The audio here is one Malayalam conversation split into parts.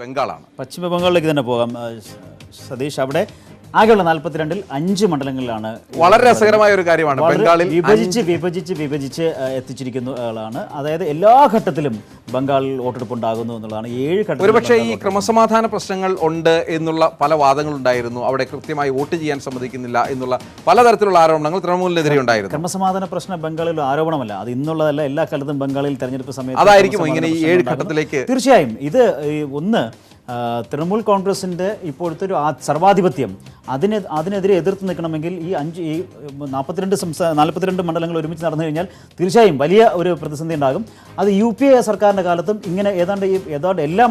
ബംഗാളാണ്. പശ്ചിമ ബംഗാളിലേക്ക് തന്നെ പോകാം സതീഷ്. അവിടെ ആകെയുള്ള നാൽപ്പത്തിരണ്ടിൽ അഞ്ച് മണ്ഡലങ്ങളിലാണ് വളരെ രസകരമായ ഒരു കാര്യമാണ്. ബംഗാളിൽ വിഭജിച്ച് വിഭജിച്ച് വിഭജിച്ച് എത്തിച്ചിരിക്കുന്ന ആളാണ്. അതായത് എല്ലാ ഘട്ടത്തിലും ബംഗാളിൽ വോട്ടെടുപ്പ് ഉണ്ടാകുന്നു എന്നുള്ളതാണ് ഏഴ് ഘട്ടം ഒരുപക്ഷെ ഈ ക്രമസമാധാന പ്രശ്നങ്ങൾ ഉണ്ട് എന്നുള്ള പല വാദങ്ങളുണ്ടായിരുന്നു. അവിടെ കൃത്യമായി വോട്ട് ചെയ്യാൻ സമ്മതിക്കുന്നില്ല എന്നുള്ള പലതരത്തിലുള്ള ആരോപണങ്ങൾ തൃണമൂലിനെതിരെ ഉണ്ടായിരുന്നു. ക്രമസമാധാന പ്രശ്നം ബംഗാളിൽ ആരോപണമല്ല. അത് ഇന്നുള്ളതല്ല. എല്ലാ കാലത്തും ബംഗാളിൽ തെരഞ്ഞെടുപ്പ് സമയത്ത് അതായിരിക്കും ഇങ്ങനെ ഈ ഏഴ് ഘട്ടത്തിലേക്ക്? തീർച്ചയായും. ഇത് ഒന്ന് തൃണമൂൽ കോൺഗ്രസിന്റെ ഇപ്പോഴത്തെ ഒരു സർവാധിപത്യം അതിനെ അതിനെതിരെ എതിർത്ത് നിൽക്കണമെങ്കിൽ ഈ അഞ്ച് ഈ നാൽപ്പത്തിരണ്ട് സംസ്ഥാന നാൽപ്പത്തിരണ്ട് മണ്ഡലങ്ങൾ ഒരുമിച്ച് നടന്നു കഴിഞ്ഞാൽ തീർച്ചയായും വലിയ ഒരു പ്രതിസന്ധി ഉണ്ടാകും. അത് യു പി എ സർക്കാരിന്റെ കാലത്തും ഇങ്ങനെ ഏതാണ്ട് ഈ ഏതാണ്ട് എല്ലാ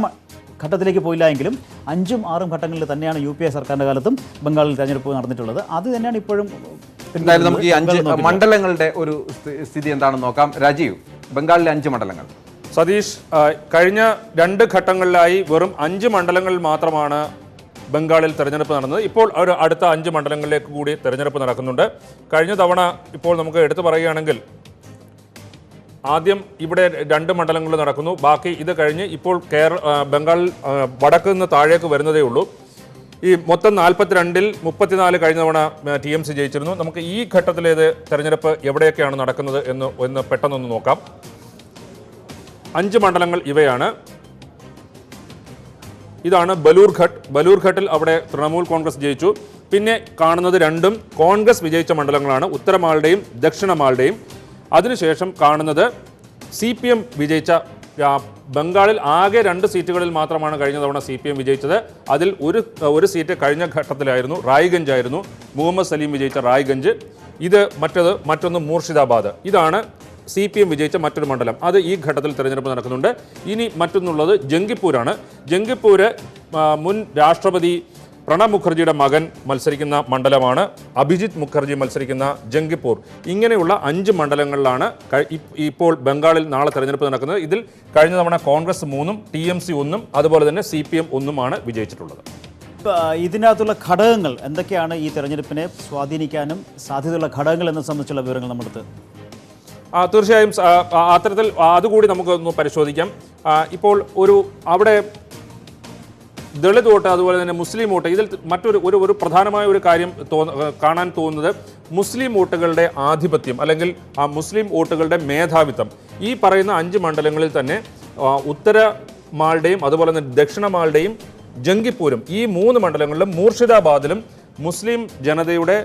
ഘട്ടത്തിലേക്ക് പോയില്ല എങ്കിലും അഞ്ചും ആറും ഘട്ടങ്ങളിൽ തന്നെയാണ് യു പി എ സർക്കാരിന്റെ കാലത്തും ബംഗാളിൽ തെരഞ്ഞെടുപ്പ് നടന്നിട്ടുള്ളത്. അത് തന്നെയാണ് ഇപ്പോഴും എന്തായാലും നമുക്ക് ഈ അഞ്ച് മണ്ഡലങ്ങളുടെ ഒരു സ്ഥിതി എന്താണെന്ന് നോക്കാം. രാജീവ് ബംഗാളിലെ അഞ്ച് മണ്ഡലങ്ങൾ. സതീഷ് കഴിഞ്ഞ രണ്ട് ഘട്ടങ്ങളിലായി വെറും അഞ്ച് മണ്ഡലങ്ങളിൽ മാത്രമാണ് ബംഗാളിൽ തെരഞ്ഞെടുപ്പ് നടന്നത്. ഇപ്പോൾ ഒരു അടുത്ത അഞ്ച് മണ്ഡലങ്ങളിലേക്ക് കൂടി തെരഞ്ഞെടുപ്പ് നടക്കുന്നുണ്ട്. കഴിഞ്ഞ തവണ ഇപ്പോൾ നമുക്ക് എടുത്തു പറയുകയാണെങ്കിൽ ആദ്യം ഇവിടെ രണ്ട് മണ്ഡലങ്ങൾ നടക്കുന്നു. ബാക്കി ഇത് കഴിഞ്ഞ് ഇപ്പോൾ കേരള ബംഗാൾ വടക്ക് നിന്ന് താഴേക്ക് വരുന്നതേ ഉള്ളൂ. ഈ മൊത്തം നാൽപ്പത്തിരണ്ടിൽ മുപ്പത്തിനാല് കഴിഞ്ഞ തവണ ടി എം സി ജയിച്ചിരുന്നു. നമുക്ക് ഈ ഘട്ടത്തിലേത് തെരഞ്ഞെടുപ്പ് എവിടെയൊക്കെയാണ് നടക്കുന്നത് എന്ന് ഒന്ന് പെട്ടെന്നൊന്ന് നോക്കാം. അഞ്ച് മണ്ഡലങ്ങൾ ഇവയാണ്. ഇതാണ് ബലൂർഘട്ട് ബലൂർഘട്ടിൽ അവിടെ തൃണമൂൽ കോൺഗ്രസ് ജയിച്ചു. പിന്നെ കാണുന്നത് രണ്ടും കോൺഗ്രസ് വിജയിച്ച മണ്ഡലങ്ങളാണ്. ഉത്തരമാളുടെയും ദക്ഷിണമാളുടെയും. അതിനുശേഷം കാണുന്നത് സി പി എം വിജയിച്ച ബംഗാളിൽ ആകെ രണ്ട് സീറ്റുകളിൽ മാത്രമാണ് കഴിഞ്ഞ തവണ സി പി എം വിജയിച്ചത്. അതിൽ ഒരു ഒരു സീറ്റ് കഴിഞ്ഞ ഘട്ടത്തിലായിരുന്നു റായ്ഗഞ്ച് ആയിരുന്നു. മുഹമ്മദ് സലീം വിജയിച്ച റായ്ഗഞ്ച്. ഇത് മറ്റത് മറ്റൊന്ന് മൂർഷിദാബാദ്. ഇതാണ് സി പി എം വിജയിച്ച മറ്റൊരു മണ്ഡലം. അത് ഈ ഘട്ടത്തിൽ തെരഞ്ഞെടുപ്പ് നടക്കുന്നുണ്ട്. ഇനി മറ്റൊന്നുള്ളത് ജംഗിപ്പൂരാണ്. ജംഗിപ്പൂര് മുൻ രാഷ്ട്രപതി പ്രണബ് മുഖർജിയുടെ മകൻ മത്സരിക്കുന്ന മണ്ഡലമാണ്. അഭിജിത്ത് മുഖർജി മത്സരിക്കുന്ന ജംഗിപ്പൂർ. ഇങ്ങനെയുള്ള അഞ്ച് മണ്ഡലങ്ങളിലാണ് ഇപ്പോൾ ബംഗാളിൽ നാളെ തെരഞ്ഞെടുപ്പ് നടക്കുന്നത്. ഇതിൽ കഴിഞ്ഞ തവണ കോൺഗ്രസ് മൂന്നും ടി എം സി ഒന്നും അതുപോലെ തന്നെ സി പി എം ഒന്നുമാണ് വിജയിച്ചിട്ടുള്ളത്. ഇതിനകത്തുള്ള ഘടകങ്ങൾ എന്തൊക്കെയാണ് ഈ തെരഞ്ഞെടുപ്പിനെ സ്വാധീനിക്കാനും സാധ്യതയുള്ള ഘടകങ്ങൾ എന്നെ സംബന്ധിച്ചുള്ള വിവരങ്ങൾ നമ്മുടെ ആ, തീർച്ചയായും അത്തരത്തിൽ അതുകൂടി നമുക്കൊന്ന് പരിശോധിക്കാം. ഇപ്പോൾ ഒരു അവിടെ ദളിത് വോട്ട് അതുപോലെ തന്നെ മുസ്ലിം വോട്ട് ഇതിൽ മറ്റൊരു ഒരു ഒരു പ്രധാനമായ ഒരു കാര്യം കാണാൻ തോന്നുന്നത് മുസ്ലിം വോട്ടുകളുടെ ആധിപത്യം അല്ലെങ്കിൽ ആ മുസ്ലിം വോട്ടുകളുടെ മേധാവിത്വം. ഈ പറയുന്ന അഞ്ച് മണ്ഡലങ്ങളിൽ തന്നെ ഉത്തര മാളുടെയും അതുപോലെ തന്നെ ദക്ഷിണ മാളുടെയും ജംഗിപ്പൂരും ഈ മൂന്ന് മണ്ഡലങ്ങളിലും മൂർഷിദാബാദിലും മുസ്ലിം ജനതയുടെ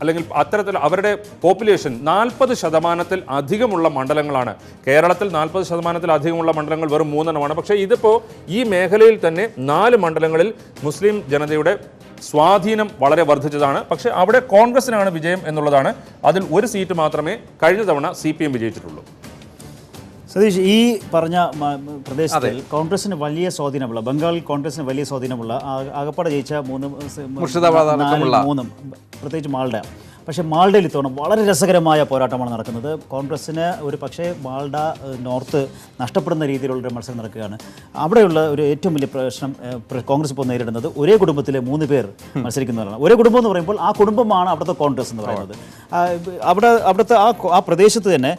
അല്ലെങ്കിൽ അത്തരത്തിൽ അവരുടെ പോപ്പുലേഷൻ നാൽപ്പത് ശതമാനത്തിൽ അധികമുള്ള മണ്ഡലങ്ങളാണ്. കേരളത്തിൽ നാൽപ്പത് ശതമാനത്തിൽ അധികമുള്ള മണ്ഡലങ്ങൾ വെറും മൂന്നെണ്ണമാണ്. പക്ഷേ ഇതിപ്പോൾ ഈ മേഖലയിൽ തന്നെ നാല് മണ്ഡലങ്ങളിൽ മുസ്ലിം ജനതയുടെ സ്വാധീനം വളരെ വർദ്ധിച്ചതാണ്. പക്ഷേ അവിടെ കോൺഗ്രസിനാണ് വിജയം എന്നുള്ളതാണ്. അതിൽ ഒരു സീറ്റ് മാത്രമേ കഴിഞ്ഞ തവണ സി പി എം വിജയിച്ചിട്ടുള്ളൂ. സതീഷ് ഈ പറഞ്ഞ പ്രദേശത്തിൽ കോൺഗ്രസിന് വലിയ സ്വാധീനമുള്ള ബംഗാളിൽ കോൺഗ്രസിന് വലിയ സ്വാധീനമുള്ള ആകപ്പാടെ ജയിച്ച മൂന്ന് മുർഷിദാബാദ് മൂന്നും പ്രത്യേകിച്ച് മാൾഡ പക്ഷേ മാൾഡയിൽ ഇത്തവണ വളരെ രസകരമായ പോരാട്ടമാണ് നടക്കുന്നത്. കോൺഗ്രസ്സിന് ഒരു പക്ഷേ മാൾഡ നോർത്ത് നഷ്ടപ്പെടുന്ന രീതിയിലുള്ളൊരു മത്സരം നടക്കുകയാണ്. അവിടെയുള്ള ഒരു ഏറ്റവും വലിയ പ്രശ്നം കോൺഗ്രസ് ഇപ്പോൾ നേരിടുന്നത് ഒരേ കുടുംബത്തിലെ മൂന്ന് പേർ മത്സരിക്കുന്നവരാണ്. ഒരേ കുടുംബം എന്ന് പറയുമ്പോൾ ആ കുടുംബമാണ് അവിടുത്തെ കോൺഗ്രസ് എന്ന് പറയുന്നത്. അവിടെ അവിടുത്തെ ആ ആ പ്രദേശത്ത് തന്നെ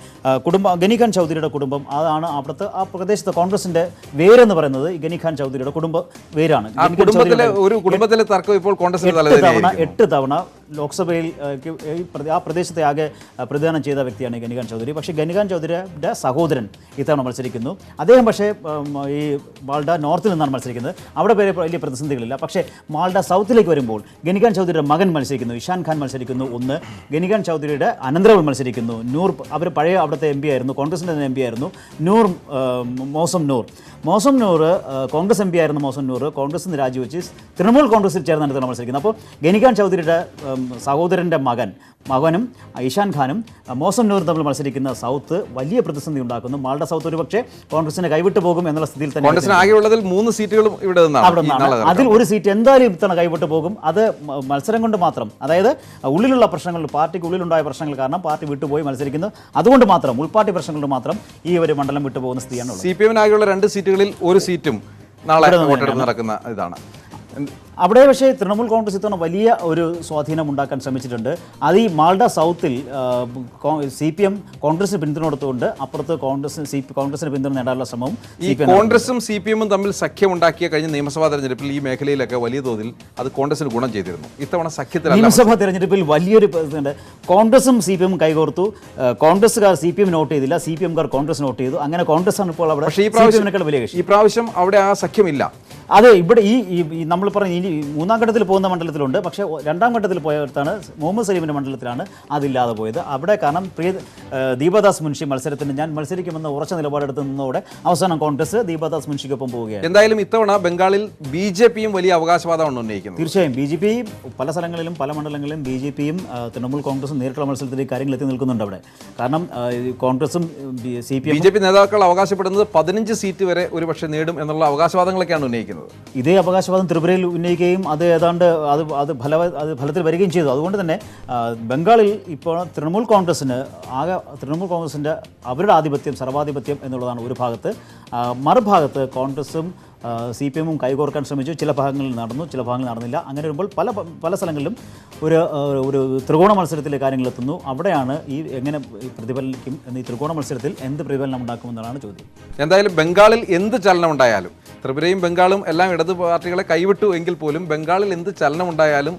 കുടുംബം ഗനിഖാൻ ചൗധരിയുടെ കുടുംബം അതാണ് അവിടുത്തെ ആ പ്രദേശത്തെ കോൺഗ്രസിന്റെ വേരെന്ന് പറയുന്നത് ഗനിഖാൻ ചൗധരിയുടെ കുടുംബ വേരാണ്. ഒരു കുടുംബത്തിലെ തർക്കം ഇപ്പോൾ കോൺഗ്രസ് എട്ട് തവണ എട്ട് തവണ ലോക്സഭയിൽ ആ പ്രദേശത്തെ ആകെ പ്രതിദാനം ചെയ്ത വ്യക്തിയാണ് ഗനികാൻ ചൗധരി. പക്ഷേ ഗനികാൻ ചൗധരിയുടെ സഹോദരൻ ഇത്തവണ മത്സരിക്കുന്നു. അദ്ദേഹം പക്ഷേ ഈ മാൾഡ നോർത്തിൽ നിന്നാണ് മത്സരിക്കുന്നത്. അവിടെ പേരെ വലിയ പ്രതിസന്ധികളില്ല. പക്ഷേ മാൾഡ സൗത്തിലേക്ക് വരുമ്പോൾ ഗനികാൻ ചൗധരിയുടെ മകൻ മത്സരിക്കുന്നു. ഇഷാൻ ഖാൻ മത്സരിക്കുന്നു ഒന്ന്. ഗനികാൻ ചൗധരിയുടെ അനന്തരവൾ മത്സരിക്കുന്നു. നൂർ അവർ പഴയ അവിടുത്തെ എം പി ആയിരുന്നു. കോൺഗ്രസിന്റെ എം പി ആയിരുന്നു. നൂർ മോസം നൂർ. മോസം നൂർ കോൺഗ്രസ് എം പി ആയിരുന്നു മോസം നൂർ കോൺഗ്രസ് നിന്ന് രാജിവെച്ച് തൃണമൂൽ കോൺഗ്രസിൽ ചേർന്നാണ് ഇത്തവണ മത്സരിക്കുന്നത്. അപ്പോൾ ഗനികാൻ ചൗധരിയുടെ സഹോദരന്റെ മകൻ മകനും ഇഷാൻ ഖാനും മോസം നൂറും തമ്മിൽ മത്സരിക്കുന്ന സൗത്ത് വലിയ പ്രതിസന്ധി ഉണ്ടാക്കുന്നു. മാൾഡ സൗത്ത് ഒരു പക്ഷേ കോൺഗ്രസിനെ കൈവിട്ടു പോകും എന്നുള്ള സ്ഥിതിയിൽ തന്നെ കോൺഗ്രസിന് ആകെയുള്ളതിൽ മൂന്ന് സീറ്റുകളും ഇവിടെ അവിടെ നിന്നാണ്. അതിൽ ഒരു സീറ്റ് എന്തായാലും ഇത്തവണ കൈവിട്ട് പോകും. അത് മത്സരം കൊണ്ട് മാത്രം. അതായത് ഉള്ളിലുള്ള പ്രശ്നങ്ങൾ പാർട്ടിക്ക് ഉള്ളിലുണ്ടായ പ്രശ്നങ്ങൾ കാരണം പാർട്ടി വിട്ടുപോയി മത്സരിക്കുന്നു. അതുകൊണ്ട് മാത്രം ഉൾപാർട്ടി പ്രശ്നങ്ങൾ കൊണ്ട് മാത്രം ഈ ഒരു മണ്ഡലം വിട്ടുപോകുന്ന സ്ഥിതിയാണ് സി പി എമ്മിനാകെയുള്ള രണ്ട് സീറ്റുകളിൽ ഒരു സീറ്റും നാളെ വോട്ടെടുപ്പ് നടക്കുന്ന ഇതാണ്. അവിടെ പക്ഷേ തൃണമൂൽ കോൺഗ്രസ് ഇത്തവണ വലിയ ഒരു സ്വാധീനം ഉണ്ടാക്കാൻ ശ്രമിച്ചിട്ടുണ്ട്. അത് ഈ മാൾഡ സൗത്തിൽ സി പി എം കോൺഗ്രസിന് പിന്തുണ കൊടുത്തുകൊണ്ട് അപ്പുറത്ത് കോൺഗ്രസ് സി കോൺഗ്രസിന് പിന്തുണ നേടാനുള്ള ശ്രമവും ഈ എം കോൺഗ്രസും സി പി എമ്മും തമ്മിൽ സഖ്യമുണ്ടാക്കിയ കഴിഞ്ഞ നിയമസഭാ തെരഞ്ഞെടുപ്പിൽ ഈ മേഖലയിലൊക്കെ വലിയ തോതിൽ അത് കോൺഗ്രസിന് ഗുണം ചെയ്തിരുന്നു. ഇത്തവണ സഖ്യത്തിൽ നിയമസഭാ തെരഞ്ഞെടുപ്പിൽ വലിയൊരു കോൺഗ്രസും സി പി എമ്മും കൈകോർത്തു കോൺഗ്രസ്സുകാർ സി പി എം നോട്ട് ചെയ്തില്ല സി പി എംകാർ കോൺഗ്രസ് നോട്ട് ചെയ്തു. അങ്ങനെ കോൺഗ്രസ് ആണ് ഇപ്പോൾ അവിടെ ഈ പ്രാവശ്യം അവിടെ ആ സഖ്യമില്ല. അതെ ഇവിടെ ഈ നമ്മൾ പറഞ്ഞ മൂന്നാം ഘട്ടത്തിൽ പോകുന്ന മണ്ഡലത്തിലുണ്ട്. പക്ഷേ രണ്ടാം ഘട്ടത്തിൽ പോയതാണ് മുഹമ്മദ് സലീമിന്റെ മണ്ഡലത്തിലാണ് അതില്ലാതെ പോയത്. അവിടെ കാരണം പ്രിയ ദീപദാസ് മുൻഷി മത്സരത്തിന് ഞാൻ മത്സരിക്കുമെന്ന് ഉറച്ച നിലപാടെടുത്ത് നിന്നതോടെ അവസാനം കോൺഗ്രസ് ദീപദാസ് മുൻഷിക്കൊപ്പം പോവുകയാണ്. എന്തായാലും ഇത്തവണ ബംഗാളിൽ ബി ജെ പിയും വലിയ അവകാശവാദമാണ് ഉന്നയിക്കുന്നത്. തീർച്ചയായും ബി ജെ പി പല സ്ഥലങ്ങളിലും പല മണ്ഡലങ്ങളിലും ബി ജെ പിയും തൃണമൂൽ കോൺഗ്രസും നേരിട്ടുള്ള മത്സരത്തിലേക്ക് കാര്യങ്ങൾ എത്തി നിൽക്കുന്നുണ്ട് അവിടെ. കാരണം കോൺഗ്രസും C P B J P നേതാക്കൾ അവകാശപ്പെടുന്നത് പതിനഞ്ച് സീറ്റ് വരെ ഒരുപക്ഷെ നേടും എന്നുള്ള അവകാശവാദങ്ങളൊക്കെയാണ് ഉന്നയിക്കുന്നത്. ഇതേ അവകാശവാദം ത്രിപുരയിൽ ഉന്നയിക്കുകയും അത് ഏതാണ്ട് അത് അത് ഫല അത് ഫലത്തിൽ വരികയും ചെയ്തു. അതുകൊണ്ട് തന്നെ ബംഗാളിൽ ഇപ്പോൾ തൃണമൂൽ കോൺഗ്രസ്സിന് ആകെ തൃണമൂൽ കോൺഗ്രസിന്റെ അവരുടെ ആധിപത്യം സർവാധിപത്യം എന്നുള്ളതാണ് ഒരു ഭാഗത്ത്. മറുഭാഗത്ത് കോൺഗ്രസും സി പി എമ്മും കൈകോർക്കാൻ ശ്രമിച്ചു. ചില ഭാഗങ്ങളിൽ നടന്നു ചില ഭാഗങ്ങളിൽ നടന്നില്ല. അങ്ങനെ വരുമ്പോൾ പല പല സ്ഥലങ്ങളിലും ഒരു ഒരു ത്രികോണ മത്സരത്തിലെ കാര്യങ്ങൾ എത്തുന്നു. അവിടെയാണ് ഈ എങ്ങനെ പ്രതിഫലിക്കും എന്ന് ഈ ത്രികോണ മത്സരത്തിൽ എന്ത് പ്രതിഫലനം ഉണ്ടാക്കുമെന്നാണ് ചോദ്യം. എന്തായാലും ബംഗാളിൽ എന്ത് ചലനം ഉണ്ടായാലും ത്രിപുരയും ബംഗാളും എല്ലാം ഇടതു പാർട്ടികളെ കൈവിട്ടു എങ്കിൽ പോലും ബംഗാളിൽ എന്ത് ചലനം ഉണ്ടായാലും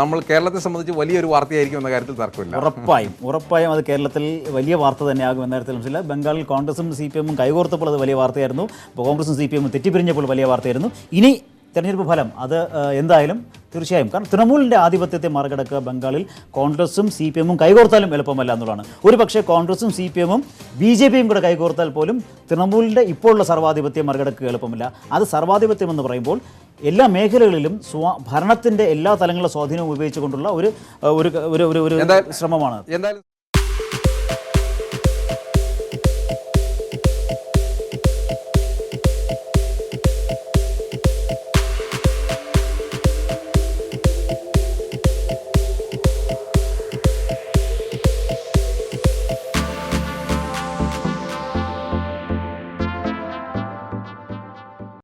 നമ്മൾ കേരളത്തെ സംബന്ധിച്ച് വലിയൊരു വാർത്തയായിരിക്കും എന്ന കാര്യത്തിൽ തർക്കമില്ല. ഉറപ്പായും ഉറപ്പായും അത് കേരളത്തിൽ വലിയ വാർത്ത തന്നെയാകും എന്ന കാര്യത്തിൽ മനസ്സില്ല ബംഗാളിൽ കോൺഗ്രസും സി പി എമ്മും കൈകോർത്തപ്പോൾ അത് വലിയ വാർത്തയായിരുന്നു. കോൺഗ്രസും സി പി എമ്മും തെറ്റിപ്പിരിഞ്ഞപ്പോൾ വലിയ വാർത്തയായിരുന്നു. ഇനി തെരഞ്ഞെടുപ്പ് ഫലം അത് എന്തായാലും തീർച്ചയായും. കാരണം തൃണമൂലിന്റെ ആധിപത്യത്തെ മറികടക്കുക ബംഗാളിൽ കോൺഗ്രസും സി പി എമ്മും കൈകോർത്താലും എളുപ്പമല്ല എന്നുള്ളതാണ്. ഒരു പക്ഷേ കോൺഗ്രസും സി പി എമ്മും ബി ജെ പിയും കൂടെ കൈകോർത്താൽ പോലും തൃണമൂലിന്റെ ഇപ്പോഴുള്ള സർവാധിപത്യം മറികടക്കുക എളുപ്പമല്ല. അത് സർവാധിപത്യം എന്ന് പറയുമ്പോൾ എല്ലാ മേഖലകളിലും സ്വാ ഭരണത്തിന്റെ എല്ലാ തലങ്ങളിലെ സ്വാധീനവും ഉപയോഗിച്ചുകൊണ്ടുള്ള ഒരു ഒരു ഒരു ഒരു- ഒരു ശ്രമമാണ്. എന്തായാലും